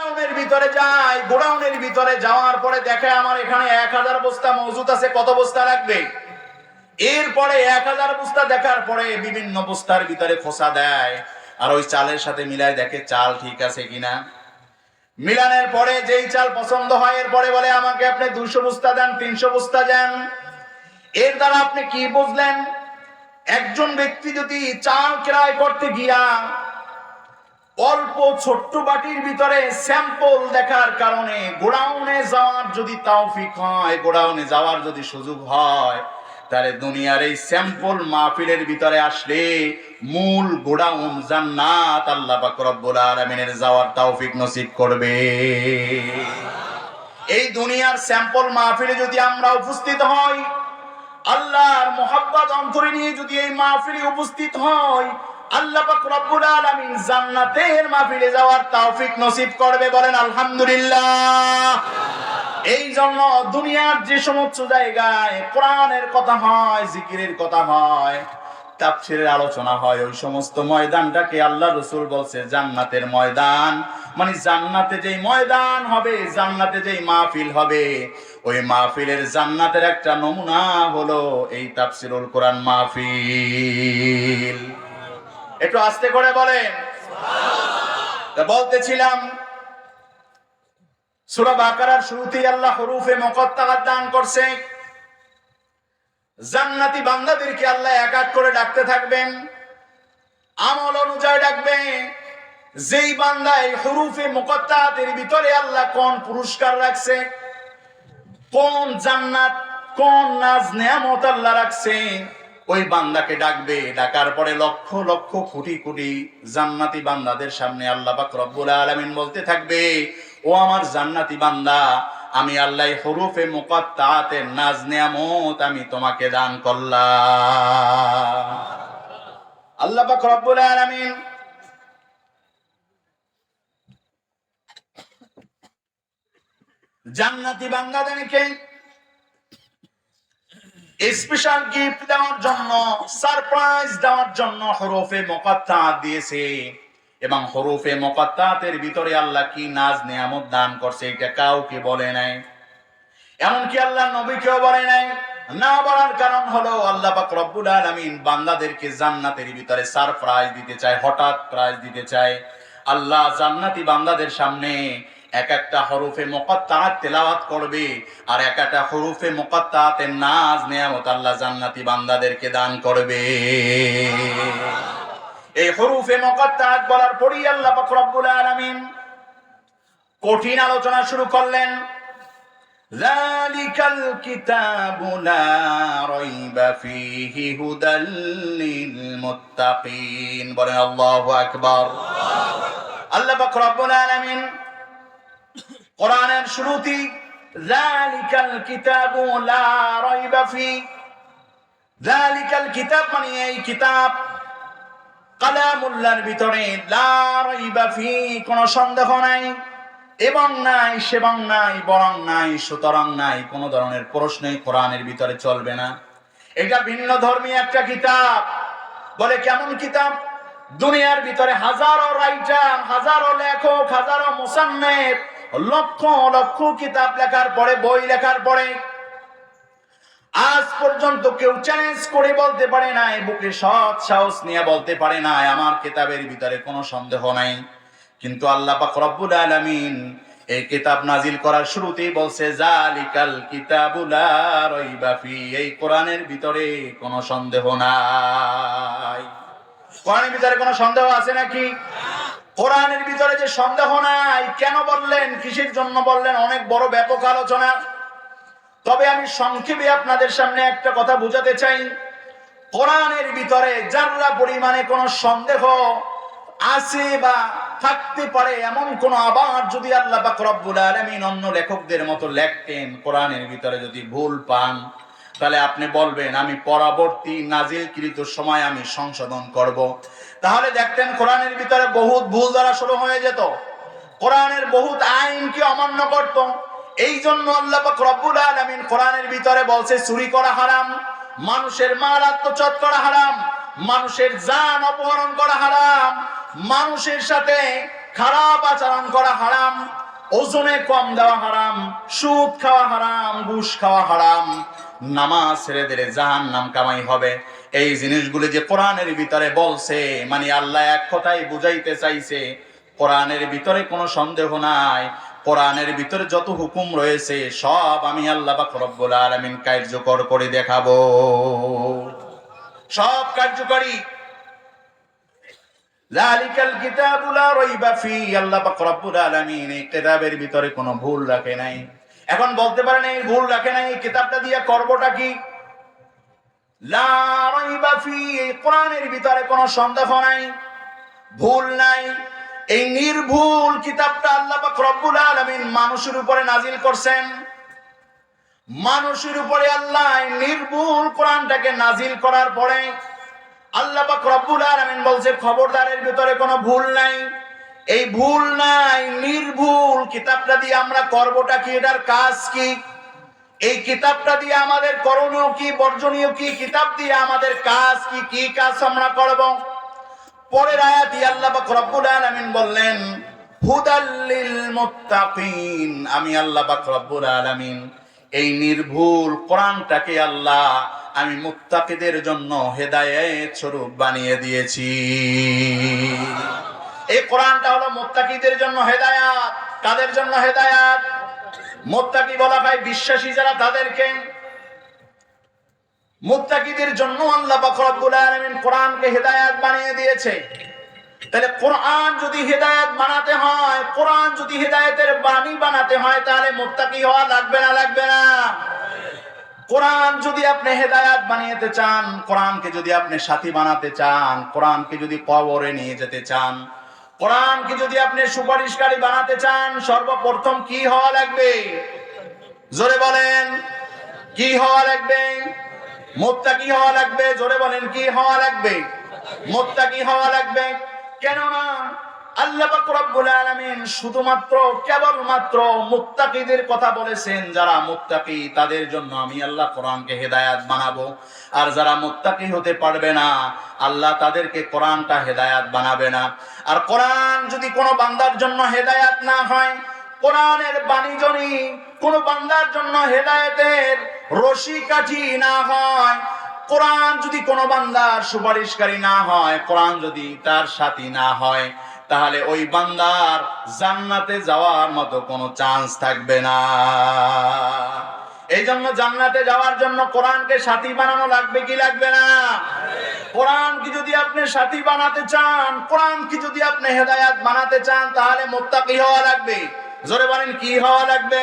গোডাউনের ভিতরে যাই, গোডাউনের ভিতরে যাওয়ার পরে দেখে আমার এখানে এক হাজার বস্তা মজুদ আছে, কত বস্তা লাগবে? এরপরে এক হাজার বস্তা দেখার পরে বিভিন্ন বস্তার ভিতরে খোসা দেয়, আর ওই চালের সাথে মিলায় দেখে চাল ঠিক আছে কিনা। মিলানের পরে যেই চাল পছন্দ হয়, এরপরে বলে, আমাকে আপনি দুইশো বস্তা দেন, তিনশো বস্তা দেন। এর দ্বারা আপনি কি বুঝলেন? একজন ব্যক্তি যদি চাল ক্রয় করতে গিয়া অল্প ছোট্ট বাটির ভিতরে স্যাম্পল দেখার কারণে গোডাউনে যাওয়ার যদি তাওফিক হয়, গোডাউনে যাওয়ার যদি সুযোগ হয়, তাহলে দুনিয়ার এই স্যাম্পল মাহফিলের ভিতরে আসলে মূল গোডাউন জান্নাত আল্লাহ পাক রব্বুল আলামিনের যাওয়ার তৌফিক নসিব করবে। এই দুনিয়ার স্যাম্পল মাহফিলে যদি আমরা উপস্থিত হই, আল্লাহর মোহাব্বত অন্তরে নিয়ে যদি এই মাহফিলে উপস্থিত হই আল্লাহ পাক রব্বুল আলামিন জান্নাতের মাহফিলে যাওয়ার তৌফিক নসিব করবে বলেন আলহামদুলিল্লাহ। এই জন্য দুনিয়ার যে সমস্ত জায়গায় কোরআনের কথা হয়, জিকিরের কথা হয়, তাফসিরের আলোচনা হয়, ওই সমস্ত ময়দানটাকে আল্লাহ রসুল বলছে জান্নাতের ময়দান। মানে জান্নাতে যেই ময়দান হবে, জান্নাতে যেই মাহফিল হবে, ওই মাহফিলের জান্নাতের একটা নমুনা হলো এই তাফসিরুল কোরআন মাহফিল। একটু আস্তে করে বলেন। বলতেছিলাম, সূরা বাকারার শুরুতেই আল্লাহ হরুফে মুকত্তার দান করছে। জান্নাতি বান্দাদেরকে আল্লাহ এক এক করে ডাকতে থাকবেন। আমল অনুযায়ী ডাকবে যেই বান্দা এই হরুফে মুকত্তাতের ভিতরে আল্লাহ কোন পুরস্কার রাখছে, কোন জান্নাত, কোন নাজ নেয়ামত আল্লাহ রাখছে ওই বান্দাকে ডাকবে, ডাকার পরে লক্ষ লক্ষ কোটি কোটি জান্নাতি বান্দাদের সামনে আল্লাহ পাক রব্বুল আলামিন বলতে থাকবে, ও আমার জান্নাতি বান্দা, আমি আল্লাহ হরুফে মুকাত্তাতের নাজ নেয়ামত আমি তোমাকে দান করলাম। আল্লাহ পাক রব্বুল আলামিন জান্নাতি বান্দাদেরকে স্পেশাল গিফট দেওয়ার জন্য সারপ্রাইজ দেওয়ার জন্য হরফে মোকাত্তা দিয়েছে। এবং হরফে মোকাত্তাতের ভিতরে আল্লাহ কি নাজ নিয়ামত দান করছে, এটা কাউকে বলে নাই। এমনকি আল্লাহ নবীকেও বলে নাই। না বলার কারণ হলো, আল্লাহ পাক রব্বুল আলামিন বান্দাদেরকে জান্নাতের ভিতরে সারপ্রাইজ দিতে চায়, হঠাৎ প্রাইজ দিতে চায়। আল্লাহ জান্নাতি বান্দাদের সামনে এক একটা হরফে মোকাত্তা তেলাওয়াত করবে, আর এক একটা হরফে মোকাত্তাতে নাজ নেয়ামত আল্লাহ জান্নাতি বান্দাদেরকে দান করবে। এই হরুফে মোকাত্তাত বলার পরই আল্লাহ পাক রব্বুল আলামিন কঠিন আলোচনা শুরু করলেন। জালিকাল কিতাবু লা রাইবা ফীহি হুদাল লিল মুত্তাকিন বলেন আল্লাহু আকবার। আল্লাহ পাক রব্বুল আলামিন কোরআনের শুরুতেই, যালিকাল কিতাবু লা রাইবা ফি। যালিকাল কিতাব মানে এই কিতাব, কালামুল্লাহর ভিতরে লা রাইবা ফি, কোনো সন্দেহ নাই এবং নাই সেবং নাই বরং নাই, সুতরাং নাই, কোনো ধরনের প্রশ্নই কোরআনের ভিতরে চলবে না। এটা ভিন্ন ধর্মী একটা কিতাব। বলে কেমন কিতাব? দুনিয়ার ভিতরে হাজারো রাইটার, হাজারো লেখক, হাজারো মুসান্নেফ লক্ষ লক্ষ কিতাব লেখার পরে, বই লেখার পরে, আজ পর্যন্ত কেউ চ্যালেঞ্জ করে বলতে পারে নাই, বুকে সৎ সাহস নিয়ে বলতে পারে নাই, আমার কিতাবের ভিতরে কোনো সন্দেহ নাই। কিন্তু আল্লাহ পাক রব্বুল আলামিন এই কিতাব নাজিল করার শুরুতেই বলছে, জালিকাল কিতাবুলা রাইবা ফি এই কোরআনের ভিতরে কোনো সন্দেহ নাই। কোরআনের ভিতরে কোনো সন্দেহ আছে নাকি? কোরআনের ভিতরে যে সন্দেহ নাই, কেন বললেন, কিসের জন্য বললেন, অনেক বড় ব্যাপক আলোচনা তবে আমি সংক্ষেপে আপনাদের সামনে একটা কথা বোঝাতে চাই কোরআনের ভিতরে যারা পরিমাণে কোনো সন্দেহ আছে বা থাকতে পারে, এমন কোন আবার যদি আল্লাহ পাক রব্বুল আলামিন অন্য লেখকদের মতো লেখতেন, কোরআনের ভিতরে যদি ভুল পান, তাহলে আপনি বলবেন, আমি পরবর্তী নাজিলকৃত সময় আমি সংশোধন করব। তাহলে দেখতেন কোরআনের ভিতরে বহুত ভুল দ্বারা শুরু হয়ে যেত। কোরআনের বহুত আইনকে অমান্য করত। এই জন্য আল্লাহ রব্বুল আলামিন কোরআনের ভিতরে বলছে, চুরি করা হারাম, মানুষের মাল আত্মচত করা হারাম, মানুষের জান অপহরণ করা হারাম, মানুষের সাথে খারাপ আচরণ করা হারাম, ওজনে কম দেওয়া হারাম, সুদ খাওয়া হারাম, ঘুষ খাওয়া হারাম। নামাজ ছেড়ে দিলে জাহান নাম কামাই হবে। এই জিনিসগুলি যে কোরআনের ভিতরে বলছে মানে আল্লাহ এক কথাই বুঝাইতে চাইছে, কোরআনের ভিতরে কোনো সন্দেহ নাই। কোরআনের ভিতরে যত হুকুম রয়েছে, সব আমি আল্লাহ বা রব্বুল আলামিন কার্যকর করে দেখাবো। সব কার্যকরী। লালিকাল কিতাবু লা রাইবা ফি, আল্লাহ বা রব্বুল আলমিন এই কিতাবের ভিতরে কোনো ভুল রাখে নাই। এখন বলতে পারেন এই ভুল রাখে নাই, কিতাবটা দিয়ে করবটা কি? এই কোরআনের ভিতরে কোনো সন্দেহ নাই, ভুল নাই। এই নির্ভুল কিতাবটা আল্লাহ রব্বুল আলামিন মানুষের উপরে নাজিল করছেন। মানুষের উপরে আল্লাহ নির্ভুল কোরআনটাকে নাজিল করার পরে আল্লাহ রব্বুল আলামিন বলছে, খবরদারের ভিতরে কোনো ভুল নাই। এই ভুল নাই, নির্ভুল। কিতাবটা দিয়ে আমরা করবটা কি? এটার কাজ কি? এই কিতাবটা দিয়ে আমাদের করণীয় কি, বর্জনীয় কি? কিতাব দিয়ে আমাদের কাজ কি? কি কাজ আমরা করব? পরের আয়াতি আল্লাহ পাক রব্বুল আলামিন বললেন হুদাল্লিল মুত্তাকিন আমি আল্লাহ পাক রব্বুল আলামিন এই নির্ভুল কোরআনটাকে আল্লাহ আমি মুত্তাকিদের জন্য হেদায়েত স্বরূপ বানিয়ে দিয়েছি। এই কোরআনটা হলো মোত্তাকিদের জন্য হেদায়াত। কাদের জন্য হেদায়াত? মোত্তাকি বলা হয় বিশ্বাসী যারা তাদেরকে। মুত্তাকিদের জন্য আল্লাহ পাক রব্বুল আলামিন কোরআনকে হেদায়াত বানিয়ে দিয়েছে। তাহলে কোরআন যদি হেদায়েত বানাতে হয়, কোরআন যদি হেদায়তের বাণী বানাতে হয়, তাহলে মোত্তাকি হওয়া লাগবে না লাগবে না। কোরআন যদি আপনি হেদায়াত বানিয়েতে চান, কোরআনকে যদি আপনি সাথী বানাতে চান, কোরআনকে যদি কবরে নিয়ে যেতে চান কোরআনকে যদি আপনি সুপারিশকারী বানাতে চান, সর্বপ্রথম কি হওয়া লাগবে? জোরে বলেন, কি হওয়া লাগবে? মোত্তাকি হওয়া লাগবে? জোরে বলেন, কি হওয়া লাগবে? মোত্তাকি হওয়া লাগবে? কেননা আল্লাহ না যদি বান্দার জন্য হেদায়াত না হয়, কোরআনের বাণী কোনো বান্দার জন্য হেদায়েতের রশি কাঠি না হয়, কোরআন যদি কোনো বান্দার সুপারিশকারী না হয়, কোরআন যদি তার সাথী না হয় তাহলে ওই বান্দার জান্নাতে যাওয়ার মতো কোনো চান্স থাকবে না। এই জন্য জান্নাতে যাওয়ার জন্য কোরআনকে সাথী বানানো লাগবে কি লাগবে না? কোরআন কি যদি আপনি সাথী বানাতে চান কোরআন কি যদি আপনি হেদায়াত বানাতে চান, তাহলে মোত্তাকি হওয়া লাগবে। জোরে বলেন, কি হওয়া লাগবে?